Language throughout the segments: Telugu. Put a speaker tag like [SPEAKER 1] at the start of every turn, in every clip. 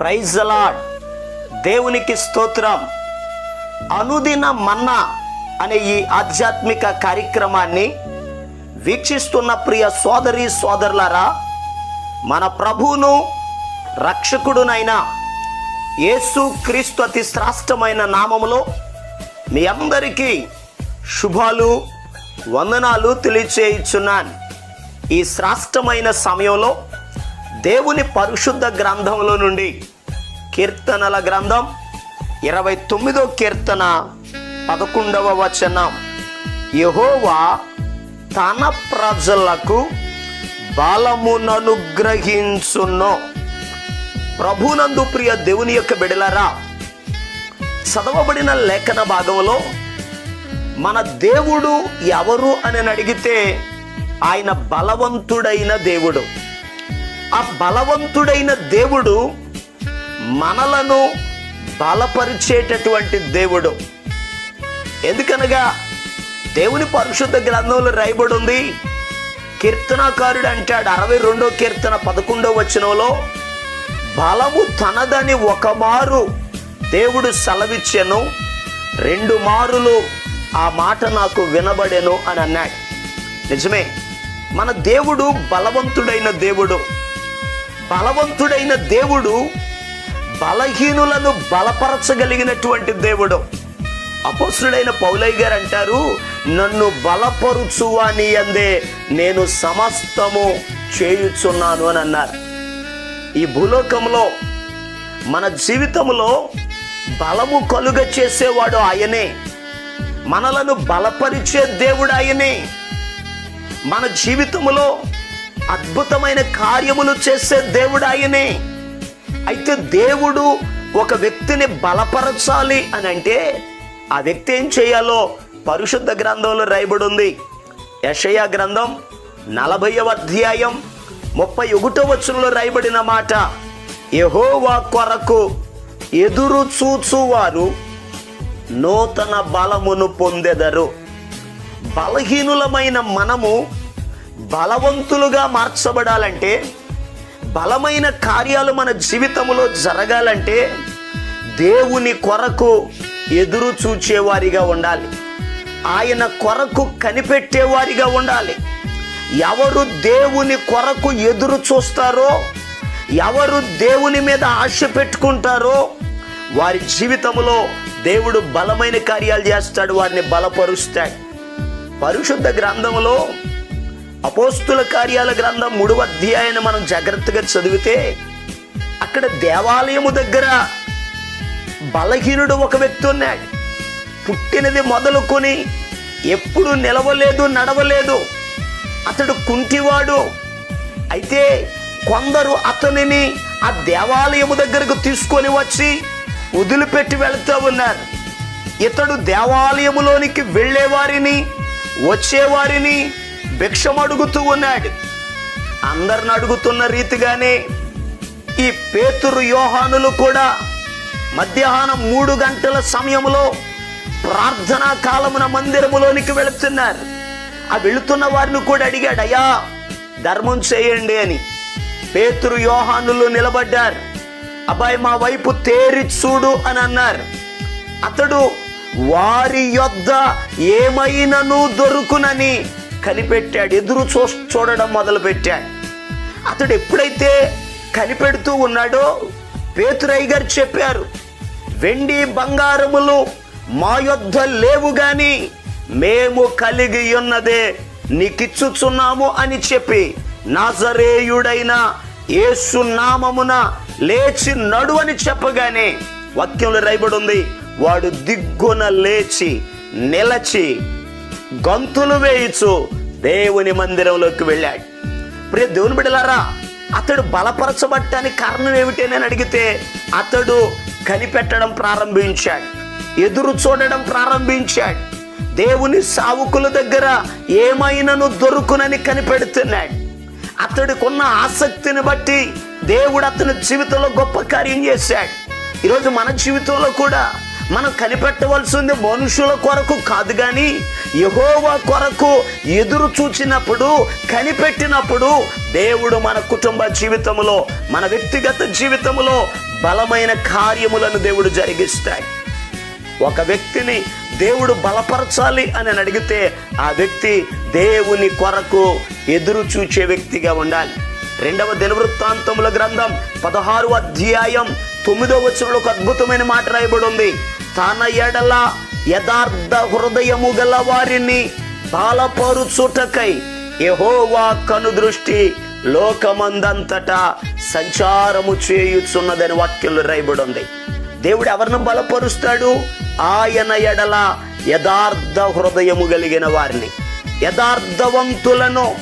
[SPEAKER 1] ప్రైజ్ అలాడ్ దేవునికి స్తోత్రం. అనుదిన మన్నా అనే ఈ ఆధ్యాత్మిక కార్యక్రమాన్ని వీక్షిస్తున్న ప్రియ సోదరి సోదరులారా మన ప్రభువును రక్షకుడునైన యేసు క్రీస్తు అతి శ్రాష్టమైన నామములో మీ అందరికీ శుభాలు వందనాలు తెలియచేయుచున్నాను. ఈ శ్రాష్టమైన సమయంలో దేవుని పరిశుద్ధ గ్రంథంలో నుండి కీర్తనల గ్రంథం ఇరవై తొమ్మిదో కీర్తన పదకొండవ వచనం. యహోవా తన ప్రజలకు బలముననుగ్రహించును ప్రభునందు ప్రియ దేవుని యొక్క బిడలరా చదవబడిన లేఖన భాగంలో మన దేవుడు ఎవరు అని అడిగితే ఆయన బలవంతుడైన దేవుడు. ఆ బలవంతుడైన దేవుడు మనలను బలపరిచేటటువంటి దేవుడు. ఎందుకనగా దేవుని పరిశుద్ధ గ్రంథంలో రాయబడి ఉంది కీర్తనాకారుడు అంటాడు అరవై రెండో కీర్తన పదకొండో వచనంలో బలము తనదని ఒక మారు దేవుడు సెలవిచ్చెను రెండు మారులు ఆ మాట నాకు వినబడెను అని అన్నాడు. నిజమే మన దేవుడు బలవంతుడైన దేవుడు. బలవంతుడైన దేవుడు బలహీనులను బలపరచగలిగినటువంటి దేవుడు. అపోసుడైన పౌలయ్య గారు అంటారు నన్ను బలపరుచువాని అందే నేను సమస్తము చేయుచున్నాను అని అన్నారు. ఈ భూలోకంలో మన జీవితంలో బలము కలుగ చేసేవాడు ఆయనే. మనలను బలపరిచే దేవుడు ఆయనే. మన జీవితంలో అద్భుతమైన కార్యములు చేసే దేవుడు ఆయనే అయితే దేవుడు ఒక వ్యక్తిని బలపరచాలి అని అంటే ఆ వ్యక్తి ఏం చేయాలో పరిశుద్ధ గ్రంథంలో రాయబడి ఉంది యషయా గ్రంథం నలభైవ అధ్యాయం ముప్పై ఒకటో వచనంలో రాయబడిన మాట యహోవా కొరకు ఎదురు చూచువారు నూతన బలమును పొందెదరు. బలహీనులమైన మనము బలవంతులుగా మార్చబడాలంటే బలమైన కార్యాలు మన జీవితంలో జరగాలంటే దేవుని కొరకు ఎదురు చూచేవారిగా ఉండాలి. ఆయన కొరకు కనిపెట్టేవారిగా ఉండాలి. ఎవరు దేవుని కొరకు ఎదురు చూస్తారో ఎవరు దేవుని మీద ఆశ పెట్టుకుంటారో వారి జీవితంలో దేవుడు బలమైన కార్యాలు చేస్తాడు వారిని బలపరుస్తాడు. పరిశుద్ధ గ్రంథంలో అపోస్తుల కార్యాల గ్రంథం మూడవ అధ్యాయాన్ని మనం జాగ్రత్తగా చదివితే అక్కడ దేవాలయము దగ్గర బలహీనుడు ఒక వ్యక్తి ఉన్నాడు. పుట్టినది మొదలుకొని ఎప్పుడు నిలవలేదు నడవలేదు. అతడు కుంటివాడు. అయితే కొందరు అతనిని ఆ దేవాలయము దగ్గరకు తీసుకొని వచ్చి వదిలిపెట్టి వెళ్తూ ఉన్నారు. ఇతడు దేవాలయములోనికి వెళ్ళేవారిని వచ్చేవారిని భిక్షం అడుగుతూ ఉన్నాడు. అందరిని అడుగుతున్న రీతిగానే ఈ పేతురు యోహానులు కూడా మధ్యాహ్నం మూడు గంటల సమయంలో ప్రార్థనా కాలమున మందిరములోనికి వెళుతున్నారు. ఆ వెళుతున్న వారిని కూడా అడిగాడు అయ్యా ధర్మం చేయండి అని. పేతురు యోహానులు నిలబడ్డారు. అబ్బాయి మా వైపు తేరి చూడు అని అన్నారు. అతడు వారి యొద్ద ఏమైనను దొరుకునని కనిపెట్టాడు ఎదురు చూ చూడడం మొదలుపెట్టాడు అతడు ఎప్పుడైతే కనిపెడుతూ ఉన్నాడో పేతురయ్య గారు చెప్పారు వెండి బంగారములు మా యొద్ద లేవు గాని మేము కలిగి ఉన్నదే నీకిచ్చుచున్నాము అని చెప్పి నాజరేయుడైన యేసు నామమున లేచి నడు అని చెప్పగానే వాక్యంలో రాయబడి ఉంది వాడు దిగ్గున లేచి నిలచి గంతులు వేయుచు దేవుని మందిరంలోకి వెళ్ళాడు. ప్రియ దేవుని బిడ్డలారా అతడు బలపరచబట్టడానికి కారణం ఏమిటి అని అడిగితే అతడు కనిపెట్టడం ప్రారంభించాడు. ఎదురు చూడడం ప్రారంభించాడు. దేవుని సావుకుల దగ్గర ఏమైనాను దొరుకునని కనిపెడుతున్నాడు. అతడికున్న ఆసక్తిని బట్టి దేవుడు అతని జీవితంలో గొప్ప కార్యం చేశాడు. ఈరోజు మన జీవితంలో కూడా మనం కనిపెట్టవలసింది మనుషుల కొరకు కాదు కానీ యహోవా కొరకు ఎదురు చూచినప్పుడు కనిపెట్టినప్పుడు దేవుడు మన కుటుంబ జీవితంలో మన వ్యక్తిగత జీవితంలో బలమైన కార్యములను దేవుడు జరిగిస్తాయి ఒక వ్యక్తిని దేవుడు బలపరచాలి అని అడిగితే ఆ వ్యక్తి దేవుని కొరకు ఎదురు చూచే వ్యక్తిగా ఉండాలి. రెండవ దినవృత్తాంతముల గ్రంథం పదహారు అధ్యాయం తొమ్మిదో వచనంలో ఒక అద్భుతమైన మాట రాయబడి ఉంది. తన ఎడల యథార్థ హృదయము గల వారిని బాలపరుచుటకై యహోవా కనుదృష్టి లోకమందంతటా సంచారము చేయుచున్నదని వాక్యంలో రాయబడి ఉంది దేవుడు ఎవరిని బలపరుస్తాడు? ఆయన ఎడల యథార్థ హృదయము కలిగిన వారిని. యథార్థవంతులను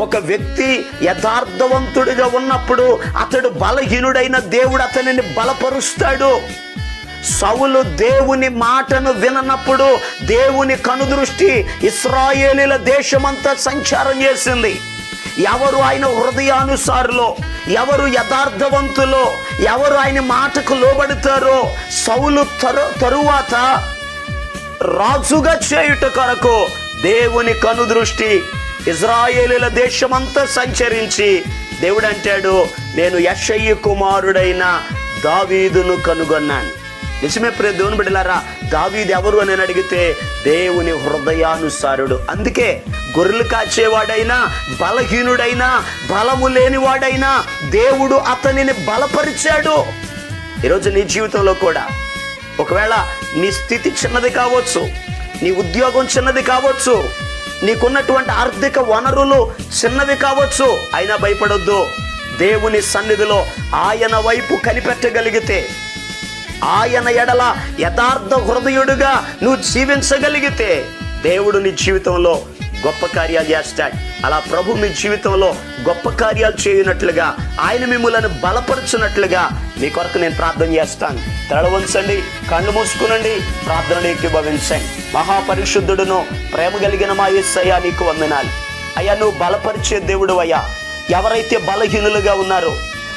[SPEAKER 1] ఒక వ్యక్తి యథార్థవంతుడిగా ఉన్నప్పుడు అతడు బలహీనుడైన దేవుడు అతనిని బలపరుస్తాడు. సౌలు దేవుని మాటను విననప్పుడు దేవుని కనుదృష్టి ఇస్రాయేలీల దేశమంతా సంచారం చేసింది. ఎవరు ఆయన హృదయానుసారులో ఎవరు యథార్థవంతులో ఎవరు ఆయన మాటకు లోబడతారో సౌలు తరు తరువాత రాజుగా చేయుట కొరకు దేవుని కనుదృష్టి ఇజ్రాయేలీల దేశమంతా సంచరించి దేవుడు అంటాడు నేను యషయ్య కుమారుడైన దావీదును కనుగొన్నాను. నిజమే ప్రే దేవుని బిడ్డలారా దావీది ఎవరు అని అడిగితే దేవుని హృదయానుసారుడు. అందుకే గొర్రెలు కాచేవాడైనా బలహీనుడైనా బలము లేనివాడైనా దేవుడు అతనిని బలపరిచాడు. ఈరోజు నీ జీవితంలో కూడా ఒకవేళ నీ స్థితి చిన్నది కావచ్చు నీ ఉద్యోగం చిన్నది కావచ్చు నీకున్నటువంటి ఆర్థిక వనరులు చిన్నవి కావచ్చు అయినా భయపడొద్దు. దేవుని సన్నిధిలో ఆయన వైపు కనిపెట్టగలిగితే ఆయన ఎడల యథార్థ హృదయుడుగా నువ్వు జీవించగలిగితే దేవుడు నీ జీవితంలో గొప్ప కార్యాలు చేస్తాడు. అలా ప్రభు మీ జీవితంలో గొప్ప కార్యాలు చేయనట్లుగా ఆయన మిమ్మల్ని బలపరచునట్లుగా మీ కొరకు నేను ప్రార్థన చేస్తాను. తల కళ్ళు మూసుకునండి ప్రార్థనలు ఏకీభవించండి మహాపరిశుద్ధుడును ప్రేమ కలిగిన మా యేసయ్యా నీకు వందనాలు. అయ్యా నువ్వు బలపరిచే దేవుడు అయ్యా. ఎవరైతే బలహీనులుగా ఉన్నారో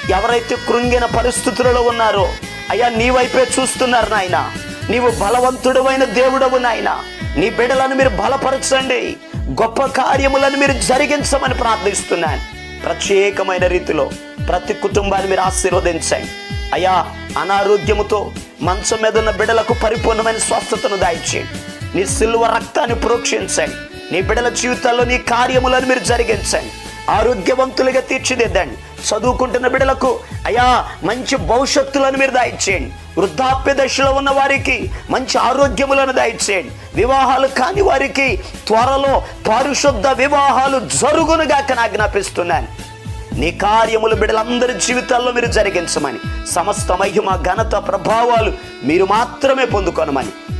[SPEAKER 1] ఎవరైతే కృంగిన పరిస్థితులలో ఉన్నారో అయ్యా నీ వైపే చూస్తున్నారు నాయన. నీవు బలవంతుడమైన దేవుడవు నాయన. నీ బిడ్డలను మీరు బలపరచండి. గొప్ప కార్యములను మీరు జరిగించమని ప్రార్థిస్తున్నాను. ప్రత్యేకమైన రీతిలో ప్రతి కుటుంబాన్ని మీరు ఆశీర్వదించండి. అయ్యా అనారోగ్యముతో మంచం మీద ఉన్న బిడలకు పరిపూర్ణమైన స్వస్థతను దాయిచేయండి నీ సిల్వ రక్తాన్ని ప్రోక్షించండి. నీ బిడల జీవితాల్లో నీ కార్యములను మీరు జరిగించండి. ఆరోగ్యవంతులుగా తీర్చిదిద్దండి చదువుకుంటున్న బిడ్డలకు అయ్యా మంచి భవిష్యత్తులను మీరు దాయిచ్చేయండి. వృద్ధాప్య దశలో ఉన్న వారికి మంచి ఆరోగ్యములను దాయిచ్చేయండి. వివాహాలు కాని వారికి త్వరలో పరిశుద్ధ వివాహాలు జరుగునుగా ఆజ్ఞాపిస్తున్నాను. నీ కార్యములు బిడ్డలందరి జీవితాల్లో మీరు జరిగించమని సమస్త మహిమ ఘనత ప్రభావాలు మీరు మాత్రమే పొందుకొనమని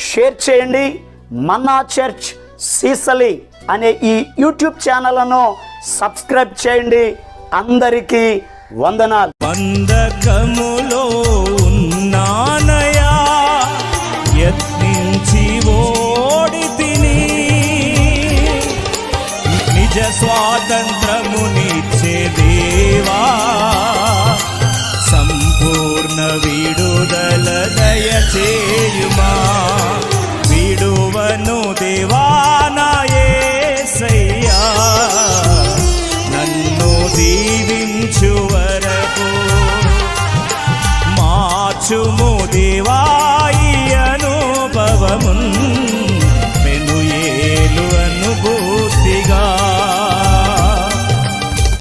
[SPEAKER 1] షేర్ చేయండి. మన్నా చర్చ్ సీసలి అనే ఈ యూట్యూబ్ ఛానల్ను సబ్స్క్రైబ్ చేయండి. అందరికీ వందనాలు.
[SPEAKER 2] బంధకములో ఉన్నానయా? యత్నించి ఓడి తిని. నిజ స్వాతంత్ర